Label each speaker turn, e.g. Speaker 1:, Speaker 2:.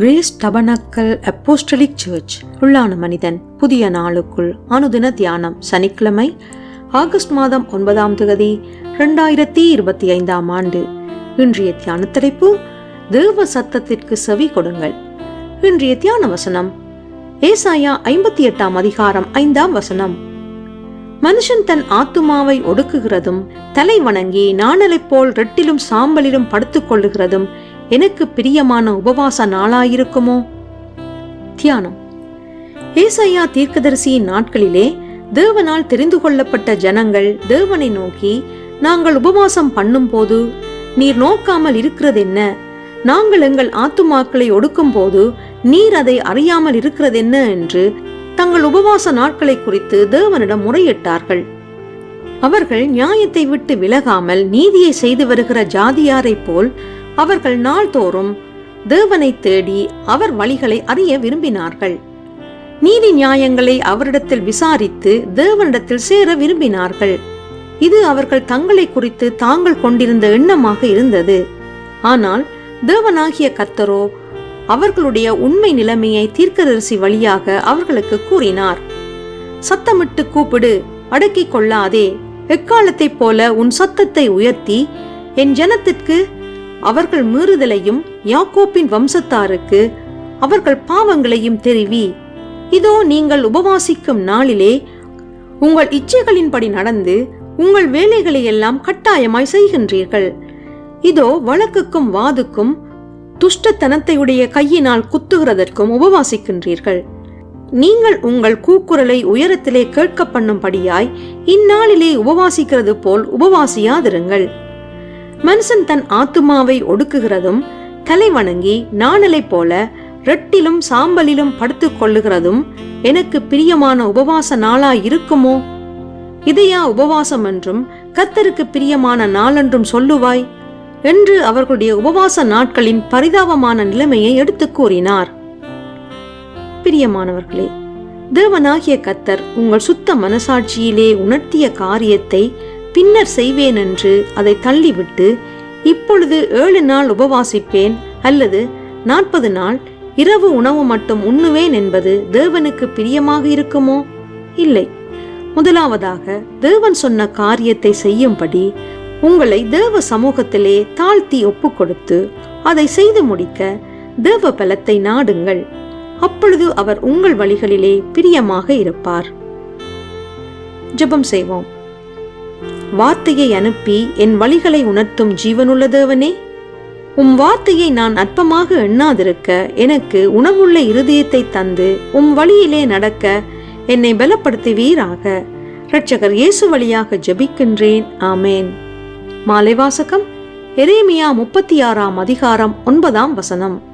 Speaker 1: Grace tabernacle apostolic search உள்ளான மனிதன். புதிய நாளுக்குள் அனுதின தியானம் சனிக்கிழமை ஆகஸ்ட் மாதம் ஒன்பதாம் தேதி இரண்டாயிரத்தி இருபத்தி ஐந்தாம் ஆண்டு. இன்றைய தியான தலைப்பு தேவ சத்தத்திற்கு செவி கொடுங்கள். இன்றைய தியான வசனம் ஏசாயா ஐம்பத்தி எட்டாம் அதிகாரம் ஐந்தாம் வசனம். மனுஷன் தன் ஆத்துமாவை ஒடுக்குகிறதும் தலை வணங்கி நாணலைப் போல் ரெட்டிலும் சாம்பலிலும் படுத்துக் கொள்ளுகிறதும் எனக்கு பிரியமான உபவாச நாளாயிருக்குமோ? தியானம். ஏசையா தீர்க்கதரிசியின் நாட்களிலே தேவனால் தெரிந்து கொள்ளப்பட்ட ஜனங்கள் தேவனை நோக்கி நாங்கள் உபவாசம் பண்ணும்போது நீர் நோக்காமல் இருக்கிறது என்ன நாங்கள் எங்கள் ஆத்துமாக்களை ஒடுக்கும் போது நீர் அதை அறியாமல் இருக்கிறதென்ன? என்று தங்கள் உபவாச நாட்களை குறித்து தேவனிடம் முறையிட்டார்கள். அவர்கள் நியாயத்தை விட்டு விலகாமல் நீதியை செய்து வருகிற ஜாதியாரைப் போல் அவர்கள் நாள்தோறும் தேவனை தேடி அவர் வழிகளை அறிய விரும்பினார்கள். நீதி நியாயங்களை அவரிடத்தில் விசாரித்து தேவனிடத்தில் சேர விரும்பினார்கள். இது அவர்கள் தங்களை குறித்து தாங்கள் கொண்டிருந்த எண்ணமாக இருந்தது. ஆனால் தேவனாகிய கத்தரோ அவர்களுடைய உண்மை நிலைமையை தீர்க்கதரிசி வழியாக அவர்களுக்கு கூறினார். சத்தமிட்டு கூப்பிடு அடக்கிக் கொள்ளாதே. எக்காலத்தைப் போல உன் சத்தத்தை உயர்த்தி என் ஜனத்திற்கு அவர்கள் மீறுதலையும் யாக்கோப்பின் வம்சத்தாருக்கு அவர்கள் பாவங்களையும் தெரிவி. இதோ நீங்கள் உபவாசிக்கும் நாளிலே உங்கள் இச்சைகளின்படி நடந்து உங்கள் வேலைகளை எல்லாம் கட்டாயமாய் செய்கின்றீர்கள். இதோ வழக்குக்கும் வாதுக்கும் துஷ்டத்தனத்தையுடைய கையினால் குத்துகிறதற்கும் உபவாசிக்கின்றீர்கள். நீங்கள் உங்கள் கூக்குரலை உயரத்திலே கேட்க பண்ணும்படியாய் இந்நாளிலே உபவாசிக்கிறது போல் உபவாசியாதிருங்கள். மனுஷன் தன் ஆத்துமாவை ஒடுக்குகிறதும் தலை வணங்கி நாணலை போல ரெட்டிலும் சாம்பலிலும் படுத்துக் கொள்ளுகிறதும் எனக்கு பிரியமான உபவாச நாளா இருக்குமோ? இதையா உபவாசம் என்றும் கத்தருக்கு பிரியமான நாளென்றும் சொல்லுவாய்? என்று அவர்களுடைய உபவாச நாட்களின் பரிதாபமான நிலைமையை எடுத்துக் கூறினார். பிரியமானவர்களே தேவனாகிய கத்தர் உங்கள் சுத்த மனசாட்சியிலே உணர்த்திய காரியத்தை பின்னர் செய்வேன் என்று அதை தள்ளிவிட்டு இப்பொழுது ஏழு நாள் உபவாசிப்பேன் அல்லது நாற்பது நாள் இரவு உணவு மட்டும் உண்ணுவேன் என்பது தேவனுக்கு பிரியமாக இருக்குமோ? இல்லை. முதலாவதாக தேவன் சொன்ன காரியத்தை செய்யும்படி உங்களை தேவ சமூகத்திலே தாழ்த்தி ஒப்புக்கொடுத்து அதை செய்து முடிக்க தேவ பலத்தை நாடுங்கள். அப்பொழுது அவர் உங்கள் வழிகளிலே பிரியமாக இருப்பார். ஜெபம் செய்வோம். வார்த்தையை அனுப்பி என் வழிகளை உணர்த்தும் ஜீவனுள்ள தேவனே உம் வார்த்தையை நான் அற்பமாக எண்ணாதிருக்க எனக்கு உணவுள்ள இருதயத்தை தந்து உம் வழியிலே நடக்க என்னை பலப்படுத்துவீராக. இரட்சகர் இயேசு வழியாக ஜெபிக்கின்றேன். ஆமேன். மாலை வாசகம் எரேமியா முப்பத்தி ஆறாம் அதிகாரம் ஒன்பதாம் வசனம்.